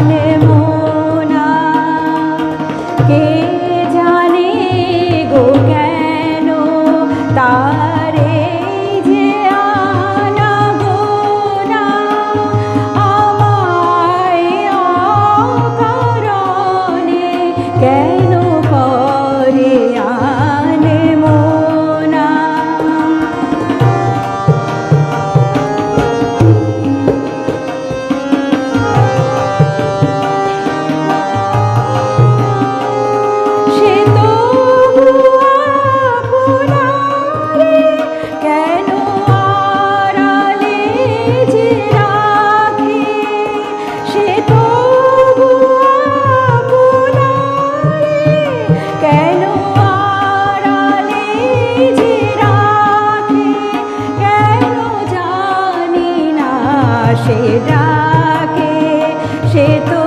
जाने সে ডাকে সে তো